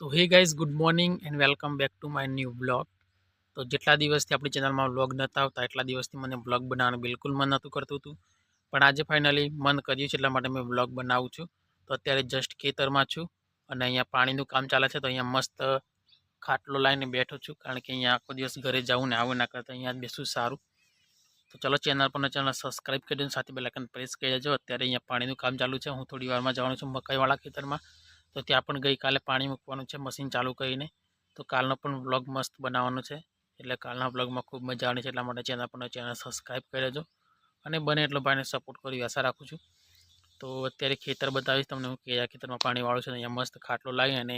તો hey guys, good morning and welcome back to my new blog. તો જેટલા દિવસથી આપણી ચેનલમાં વ્લોગ નહોતા આવતા, એટલા દિવસથી મને બ્લોગ બનાવવાનું બિલકુલ મન નહોતું કરતું હતું. પણ આજે ફાઇનલી મન કર્યું છે, એટલા માટે મેં બ્લોગ બનાવું છું. તો અત્યારે જસ્ટ ખેતરમાં છું અને અહીંયા પાણીનું કામ ચાલે છે, તો અહીંયા મસ્ત ખાટલો લાવીને બેઠો છું, કારણ કે અહીંયા આખો દિવસ ઘરે જવું ને આવું ના કરતા, અહીંયા બેસવું સારું. તો ચલો, ચેનલ પર ચેનલ સબસ્ક્રાઈબ કરી દઉં સાથે બેલાઇકન પ્રેસ કરી દેજો. અત્યારે અહીંયા પાણીનું કામ ચાલુ છે, હું થોડી વારમાં જવાનું છું મકાઈવાળા ખેતરમાં. તો ત્યાં પણ ગઈકાલે પાણી મૂકવાનું છે, મશીન ચાલુ કરીને. તો કાલનો પણ વ્લોગ મસ્ત બનાવવાનો છે. એટલે કાલના વ્લોગમાં ખૂબ મજા આવવાની છે, એટલા માટે ચેનલ પર ચેનલ સબસ્ક્રાઈબ કરી લેજો અને બને એટલો ભાઈને સપોર્ટ કરી, આશા રાખું છું. તો અત્યારે ખેતર બતાવીશ તમને હું કયા ખેતરમાં પાણી વાળું છે અહીંયા મસ્ત ખાટલો લાવી અને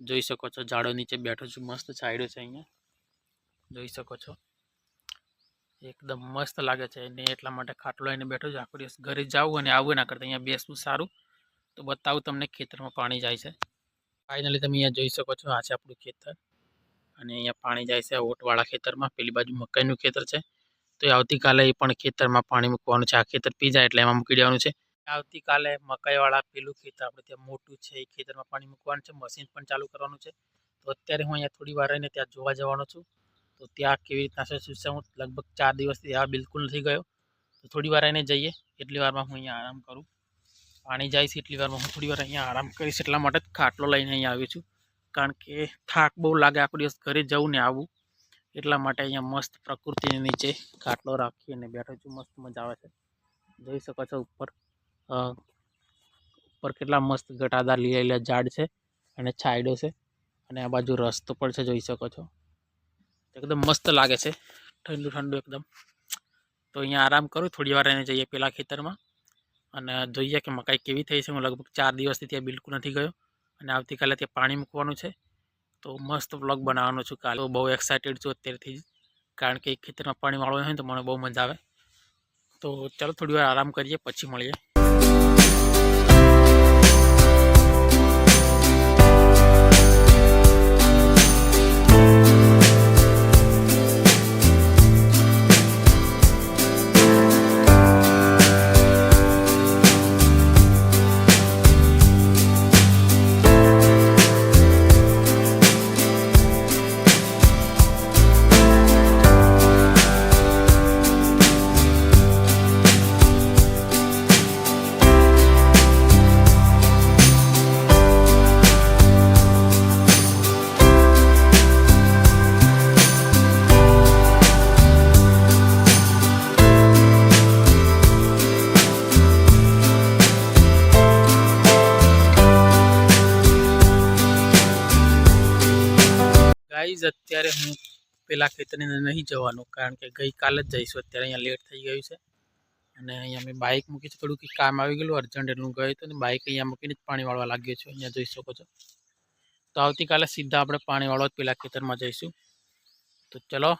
જોઈ શકો છો, ઝાડો નીચે બેઠો છું, મસ્ત છાંયડો છે અહીંયા. જોઈ શકો છો. એકદમ મસ્ત લાગે છે અને એટલા માટે ખાટલો લઈને બેઠો છું. આખો દિવસ ઘરે જાવું અને આવું ના કરતાં અહીંયા બેસવું સારું. તો બતાવું તમને ખેતરમાં પાણી જાય છે. ફાઇનલી તમે અહીંયા જોઈ શકો છો, આ છે આપણું ખેતર. અને અહીંયા પાણી જાય છે ઓટવાળા ખેતરમાં, પેલી બાજુ મકાઈનું ખેતર છે. તો એ આવતીકાલે એ પણ ખેતરમાં પાણી મૂકવાનું છે. આ ખેતર પી જાય એટલે એમાં મૂકી દેવાનું છે. આવતીકાલે મકાઈવાળા પેલું ખેતર આપણે ત્યાં મોટું છે, એ ખેતરમાં પાણી મૂકવાનું છે. મશીન પણ ચાલુ કરવાનું છે. તો અત્યારે હું અહીંયા થોડી વાર રહીને ત્યાં જોવા જવાનો છું. તો ત્યાં કેવી રીતના છે, શું છે, હું લગભગ ચાર દિવસથી આ બિલકુલ નથી ગયો. તો થોડી વાર રહીને જઈએ. એટલી વારમાં હું અહીંયા આરામ કરું. પાણી જાય છે એટલી વારમાં હું થોડી વાર અહીંયા આરામ કરીશ એટલા માટે જ ખાટલો લઈને અહીંયા આવ્યો છું. કારણ કે થાક બહુ લાગે આખો દિવસ ઘરે જવું ને આવું. એટલા માટે અહીંયા મસ્ત પ્રકૃતિની નીચે ખાટલો રાખી અને બેઠો છું. મસ્ત મજા આવે છે. જોઈ શકો છો ઉપર ઉપર કેટલા મસ્ત ઘટાદાર લીલા લીલા ઝાડ છે અને છાંયડો છે અને આ બાજુ રસ્તો પણ છે, જોઈ શકો છો. એકદમ મસ્ત લાગે છે. ઠંડુ ઠંડુ એકદમ. તો અહીંયા આરામ કરું, થોડી વાર એને જઈએ પેલા ખેતરમાં. અને જોઈએ કે મકાઈ કેવી થઈ છે. હું લગભગ ચાર દિવસથી ત્યાં બિલકુલ નથી ગયો અને આવતીકાલે ત્યાં પાણી મૂકવાનું છે. તો મસ્ત વ્લોગ બનાવવાનો છું કાલે. બહુ એક્સાઇટેડ છું અત્યારથી કારણ કે ખેતરમાં પાણી વાળવાનું હોય તો મને બહુ મજા આવે. તો ચાલો થોડી આરામ કરીએ, પછી મળીએ. ગાઈઝ અત્યારે હું પેલા ખેતરની નહીં જવાનું, કારણ કે ગઈકાલે જ જઈશું અત્યારે, અહીંયા લેટ થઈ ગયું છે. અને અહીંયા મેં બાઇક મૂકી છે થોડું કંઈક કામ આવી ગયેલું અર્જન્ટ એટલું ગયું હતું અને બાઇક અહીંયા મૂકીને જ પાણી વાળવા લાગ્યો છું, અહીંયા જોઈ શકો છો. તો આવતીકાલે સીધા આપણે પાણી વાળવા પેલા ખેતરમાં જઈશું. તો ચલો,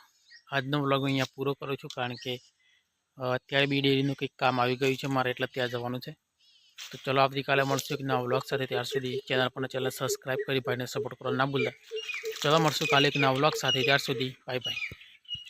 આજનો વ્લોગ અહીંયા પૂરો કરું છું, કારણ કે અત્યારે બી ડેરીનું કંઈક કામ આવી ગયું છે મારે, એટલે ત્યાં જવાનું છે. તો ચલો, આવતીકાલે મળશું એક નવા વ્લોગ સાથે. ત્યાર સુધી ચેનલ પણ ચેનલ સબસ્ક્રાઈબ કરી, ભાઈને સપોર્ટ કરવા ના ભૂલતા. ચલો મળશું કાલે એક નવા વ્લોગ સાથે. ત્યાર સુધી બાય બાય